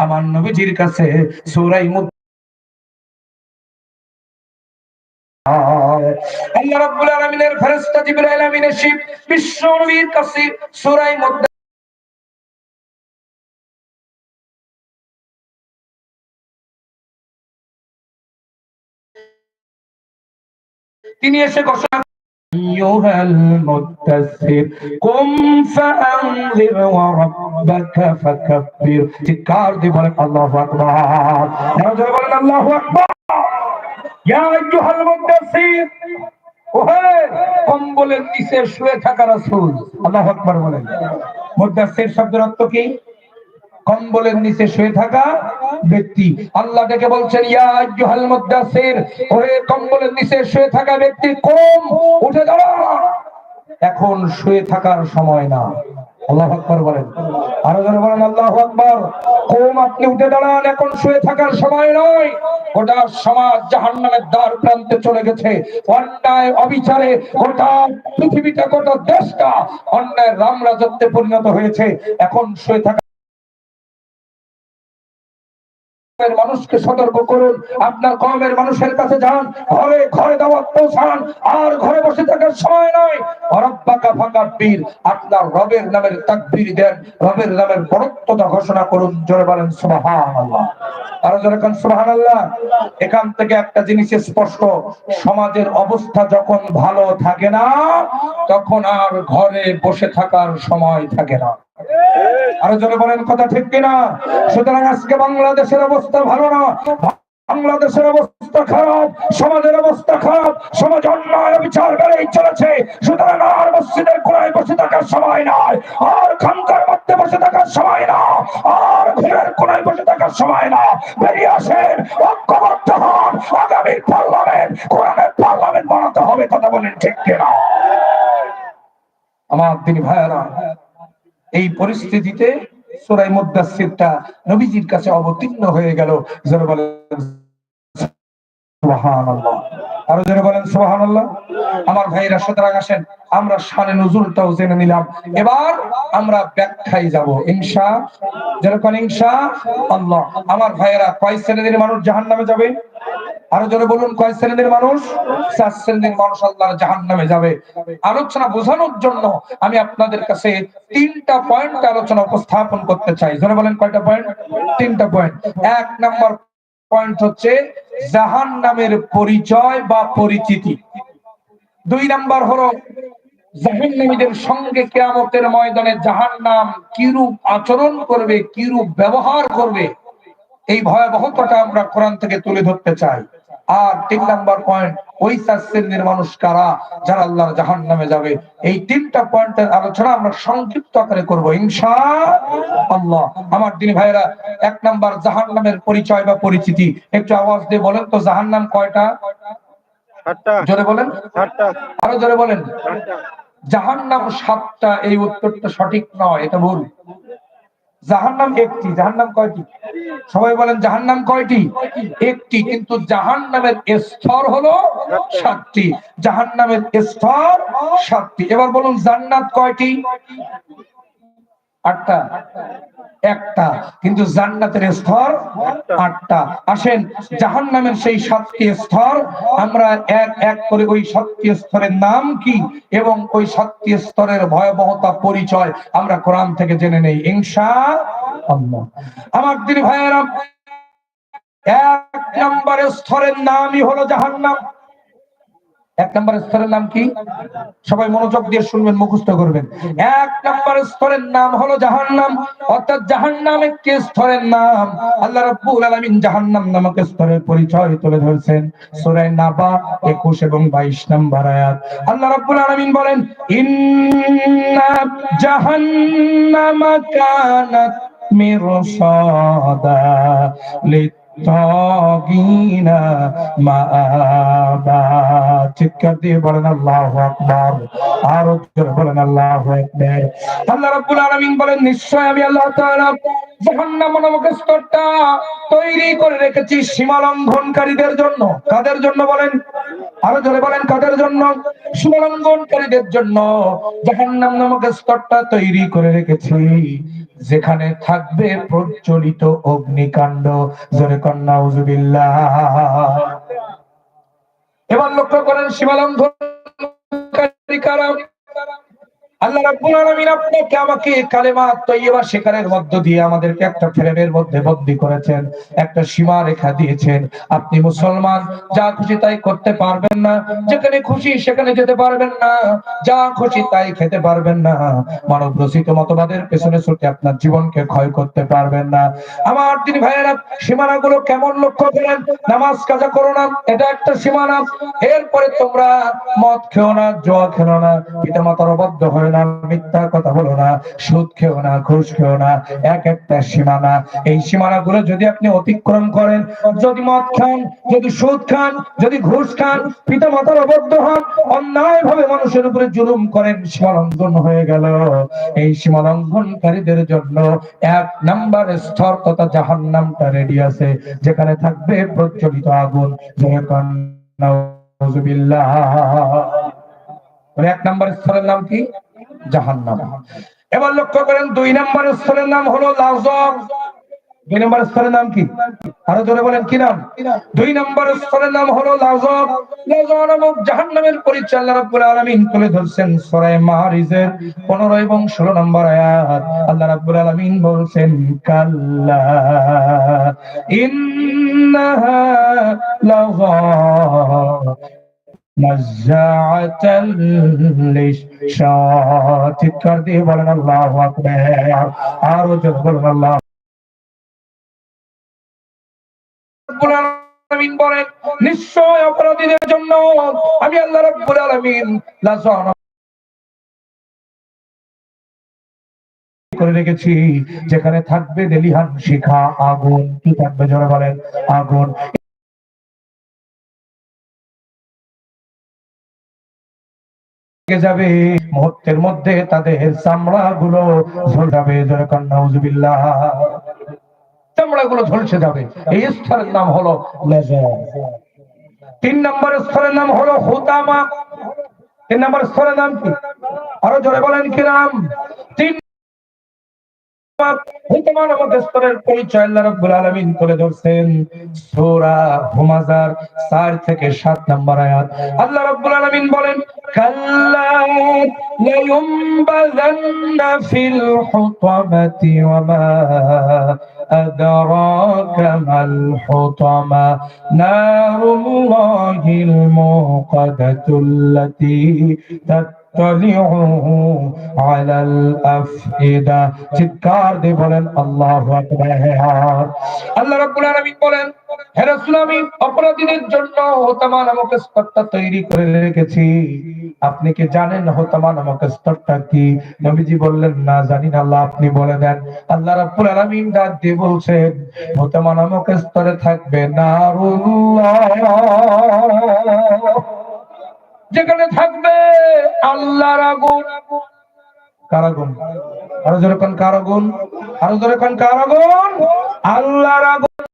আমার নবীজির কাছে সূরাই আল্লাহ রাব্বুল আলামিনের ফেরেশতা জিবরাইল আমিন এসে বিশ্ব নবীর কাছে সূরাই মুদ্দাসির তিনি এসে ঘোষণা أيها المدثر قم فأنذر وربك ওহে কম্বলের নিচে শুয়ে থাকা রাসূল, আল্লাহু আকবার বলেন। মুদাসসির শব্দের অর্থ কি? কম্বলের নিচে শুয়ে থাকা ব্যক্তি। আল্লাহ ডেকে বলছেন, ইয়া আইয়ুহাল মুদাসসির, ওহে কম্বলের নিচে শুয়ে থাকা ব্যক্তি, কম? উঠে দাঁড়া। এখন শুয়ে থাকার সময় না। আল্লাহ আকবর বলেন। আরও জোরে বলেন, আল্লাহ আকবর। কোম আপনি উঠে দাঁড়ান, এখন শুয়ে থাকার সময় নয়। গোটা সমাজ জাহান নামের দ্বার প্রান্তে চলে গেছে। অন্যায়, অবিচারে গোটা পৃথিবীটা, গোটা দেশটা অন্যায় রাম রাজত্বে পরিণত হয়েছে। এখন শুয়ে থাকা কওমের মানুষকে সতর্ক করুন। আপনার কমের মানুষের কাছে যান, ঘরে ঘরে দাওয়াত পৌঁছান, আর ঘরে বসে থাকার সময় নয়। রব্বাকা ফাঁকা বীর আপনার রবের নামের তাকবীর দেন, রবের নামের বরত্বতা ঘোষণা করুন। জোরে বলেন, সুবহানাল্লাহ। আরও জোরে কোন সুবহানাল্লাহ। এখান থেকে একটা জিনিস স্পষ্ট, সমাজের অবস্থা যখন ভালো থাকে না, তখন আর ঘরে বসে থাকার সময় থাকে না। আরও জোরে বলেন কথা ঠিক কিনা? সুতরাং আজকে বাংলাদেশের অবস্থা ভালো না। বাংলাদেশের অবস্থা খারাপ, সমাজের অবস্থা খারাপ, সমাজ অন্যায় বিচার বেড়েই চলেছে। সুতরাং আর মসজিদের কোনায় বসে থাকার সময় নয়, আর খানকার মধ্যে বসে থাকার সময় না, আর ঘরের কোনায় বসে থাকার সময় না। বেরিয়ে আসেন, ঐক্যবদ্ধ হন, আগামী পার্লামেন্ট, কোরআনের পার্লামেন্ট বানাতে হবে, কথা বলেন ঠিক কিনা? আমার তিনি ভাইয়েরা এই পরিস্থিতিতে সুরাই মুদাসসিরটা নবীজির কাছে অবতীর্ণ হয়ে গেল। যারা বলেন আরও যারা বলেন, সুবহানাল্লাহ। আমার ভাইরা সুতরাং আসেন, আমরা শানে নজুলটাও জেনে নিলাম। এবার আমরা ব্যাখ্যায় যাব। ইনশা যেরকম ইনশা আল্লাহ। আমার ভাইয়েরা, কয় শ্রেণির মানুষ জাহান্নামে যাবে? আরও জোরে বলুন, কয় শ্রেণির মানুষ? চার শ্রেণির মানুষ আল্লাহর জাহান নামে যাবে। আলোচনা বোঝানোর জন্য আমি আপনাদের কাছে তিনটা পয়েন্ট আলোচনা উপস্থাপন করতে চাই। জোরে বলেন, কয়টা পয়েন্ট? তিনটা পয়েন্ট। এক নাম্বার পয়েন্ট হচ্ছে জাহান নামের পরিচয় বা পরিচিতি। দুই নাম্বার হলো জাহান্নামীদের সঙ্গে কেয়ামতের ময়দানে জাহান নাম কিরূপ আচরণ করবে, কিরূপ ব্যবহার করবে, এই ভয়াবহতাটা আমরা কোরআন থেকে তুলে ধরতে চাই। আর তিন নাম্বার পয়েন্ট ওই শ্রেণির মানুষ কারা? যারা আল্লাহর জাহান নামে যাবে। এই তিনটা পয়েন্টের আলোচনা আমরা সংক্ষিপ্ত আকারে করব ইনশা আল্লাহ আমার দিন ভাইরা এক নাম্বার জাহান নামের পরিচয় বা পরিচিতি। একটু আওয়াজ দিয়ে বলেন তো জাহান নাম কয়টা জোরে বলেন। আরও জোরে বলেন। জাহান নাম সাতটা এই উত্তরটা সঠিক নয় এটা ভুল। জাহান্নাম একটি, জাহান্নাম কয়টি? সবাই বলেন জাহান্নাম কয়টি? একটি, কিন্তু জাহান্নামের স্তর হলো সাতটি। জাহান্নামের স্তর সাতটি। এবার বলুন জান্নাত কয়টি? আটটা, একটা। কিন্তু জান্নাতের স্তর আটটা। আসেন জাহান নামের সেই সাতটি স্তর, আমরা এক এক করে ওই সাতটি স্তরের নাম কি এবং ওই সাতটি স্তরের ভয়াবহতা পরিচয় আমরা কোরআন থেকে জেনে নেই আল্লাহ আমার দিন ভাইয়েরা, এক নম্বর স্তরের নামই হলো জাহান্নাম। এক নম্বর স্তরের নাম কি? সবাই মনোযোগ দিয়ে শুনবেন, মুখস্থ করবেন। এক নম্বর স্তরের নাম হলো জাহান্নাম। অর্থাৎ জাহান্নাম একটি স্তরের নাম। আল্লাহ রাব্বুল আলামিন জাহান্নাম নামক স্তরের পরিচয় তুলে ধরেছেন। সূরা নাবা 21 এবং 22 নম্বর আয়াত। আল্লাহ রাব্বুল আলামিন বলেন, ইন্না জাহান্নামা কানাত মিরসাদা লিত নামক স্তরটা তৈরি করে রেখেছি সীমা লঙ্ঘনকারীদের জন্য। কাদের জন্য বলেন? আরও জোরে বলেন, কাদের জন্য? সীমা লঙ্ঘনকারীদের জন্য জাহান্নাম নামক স্তরটা তৈরি করে রেখেছি। যেখানে থাকবে প্রচলিত অগ্নিকাণ্ড। জোরে কন্যা এবার লক্ষ্য করেন সীমালঙ্ঘন কারা? আল্লাহ রাব্বুল আলামিন আপনাকে আমাকে কালেমা তৈয়বা শেখারের মধ্য দিয়ে আমাদেরকে একটা ফ্রেমের মধ্যে বন্দী করেছেন, একটা সীমা রেখা দিয়েছেন। আপনি মুসলমান, যা খুশি তাই করতে পারবেন না, যেখানে খুশি সেখানে যেতে পারবেন না, যা খুশি তাই খেতে পারবেন না। মানব রচিত মতবাদের পেছনে ছুটে আপনার জীবনকে ক্ষয় করতে পারবেন না। আমার তিনি ভাইয়েরা, সীমানাগুলো কেমন লক্ষ্য করেন? নামাজ কাজা করো না, এটা একটা সীমানা। এরপরে তোমরা মদ খেও না, জোয়া খেলো না পিতা মাতার অবাধ্য হয় না মিথ্যা কথা বলো না, সুদ খেও না, ঘুষ খেও না, এক একটা সীমানা। এই সীমানা গুলো যদি আপনি অতিক্রম করেন, যদি মদ খান, যদি সুদ খান, যদি ঘুষ খান পিতা মাতার অবদ্ধ হন অন্যায় ভাবে মানুষের উপরে জুলুম করেন, সীমালঙ্ঘন হয়ে গেল। এই সীমালঙ্ঘনকারীদের জন্য এক নাম্বার স্তর তথা জাহান নামটা রেডি আছে, যেখানে থাকবে প্রচলিত আগুন। এক নাম্বার স্তরের নাম কি? জাহান্নাম। এবার লক্ষ্য করেন দুই নম্বর স্তরের নাম হলো লাজব দুই নম্বর স্তরের নাম কি? আরও জোরে বলেন, কি নাম? দুই নম্বর স্তরের নাম হলো লাজব লাজব নামক জাহান্নামের পরিচয় আল্লাহ রাব্বুল আলামিন তুলে ধরছেন সূরা মারিজের 15 এবং 16 নম্বর আয়াত। আল্লাহ রাব্বুল আলামিন বলছেন, কাল্লা, ইন্নাহা লাযা نزاعة للشاة চিৎকার দিয়ে বলেন আল্লাহু আকবার আরো জোরে বলেন আল্লাহ রাব্বুল আলামিন বলেন নিশ্চয় অপরাধীদের জন্য আমি আল্লাহ রাব্বুল আলামিন লাজান করে রেখেছি যেখানে থাকবে দেলিহান শিখা আগুন কি থাকবে জোরে বলেন আগুন যাবে। মুহূর্তের মধ্যে তাদের চামড়া গুলো ঝলসাবে নাউজুবিল্লাহ। চামড়া গুলো ঝলসে যাবে। এই স্থানের নাম হলো তিন নম্বর স্থানের নাম হলো হুতামা। তিন নম্বর স্থানের নাম কি? আরও জোরে বলেন কি নাম? তিন পরিচয় আল্লাহ রাব্বুল আলামিন করে ধরছেন। সূরা হুমাজার 4 থেকে 7 নম্বর আয়াত। আল্লাহ রাব্বুল আলামিন বলেন, কাল্লা লায়ুমবাযান্না ফিল হুতামাতি ওয়া মা আদরাকা মাল হুতামা নারুল্লাহিল মুকাদাতুল্লাতী চিৎকার দিয়ে বলেন, আল্লাহ আল্লাহ বলেন তৈরি করে রেখেছি। আপনি কি জানেন হতমান নামক স্তরটা কি? নবীজি বললেন, না, জানি না, আল্লাহ, আপনি বলে দেন। আল্লাহ রাবুল আলমিন ডাক দিয়ে বলছেন হোতামা নামক স্তরে থাকবে না যেখানে থাকবে আল্লাহর আগুন। কারাগুন আরও যেরকম কারাগুন আরও যেরকম কারাগুন আল্লাহর আগুন।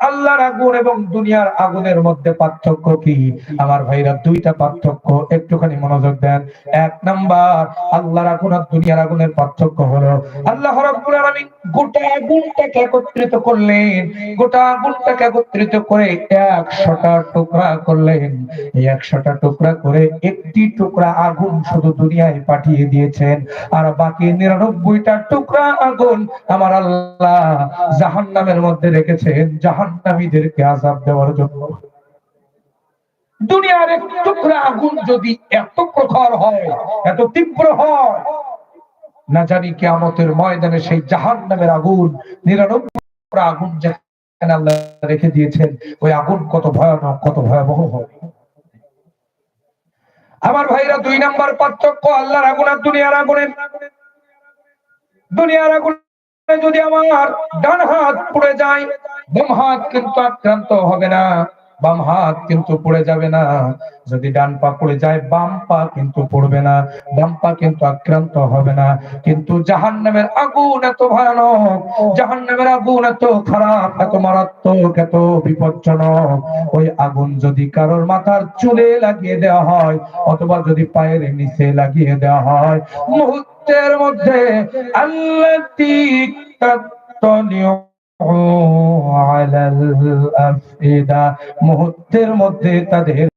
আল্লাহর আগুন এবং দুনিয়ার আগুনের মধ্যে পার্থক্য কি? আমার ভাইরা, দুইটা পার্থক্য। একটুখানি মনোযোগ দেন। এক নাম্বার, আল্লাহর আগুন আর দুনিয়ার আগুনের পার্থক্য হলো, আল্লাহ গোটা আগুনটাকে একত্রিত করলেন। গোটা আগুনটাকে একত্রিত করে একশোটা টুকরা করলেন। টুকরা করে একটি টুকরা আগুন শুধু দুনিয়ায় পাঠিয়ে দিয়েছেন। আর বাকি নিরানব্বইটা টুকরা আগুন আমার আল্লাহ জাহান্নামের মধ্যে রেখেছেন। জাহান্নামীদেরকে আজাব দেওয়ার জন্য। দুনিয়ার এক টুকরা আগুন যদি এত প্রখর হয়, এত তীব্র হয়, না জানি কেয়ামতের ময়দানে সেই জাহান্নামের আগুন নিরানব্বই আগুন যেখানে আল্লাহ রেখে দিয়েছেন, ওই আগুন কত ভয়ানক, কত ভয়াবহ হবে আমার ভাইরা, দুই নাম্বার পার্থক্য, আল্লাহর আগুন আর দুনিয়ার আগুনের। দুনিয়ার আগুন যদি আমার ডান হাত পুড়ে যায়, বাম হাত কিন্তু আক্রান্ত হবে না। বাম হাত কিন্তু পড়ে যাবে না। যদি ডান পা পড়ে যায়, বাম পা কিন্তু পড়বে না। বাম পা কিন্তু আক্রান্ত হবে না। কিন্তু জাহান্নামের আগুন এত ভয়ানক, জাহান্নামের আগুন এত খারাপ, এত মারাত্মক, এত বিপজ্জনক। ওই আগুন যদি কারোর মাথার চুলে লাগিয়ে দেওয়া হয়, অথবা যদি পায়ের নিচে লাগিয়ে দেওয়া হয়, মুহূর্ত মুহূর্তের মধ্যে আল্লাতি তাত্তালিউ আলাল আফিদা মুহূর্তের মধ্যে তাদের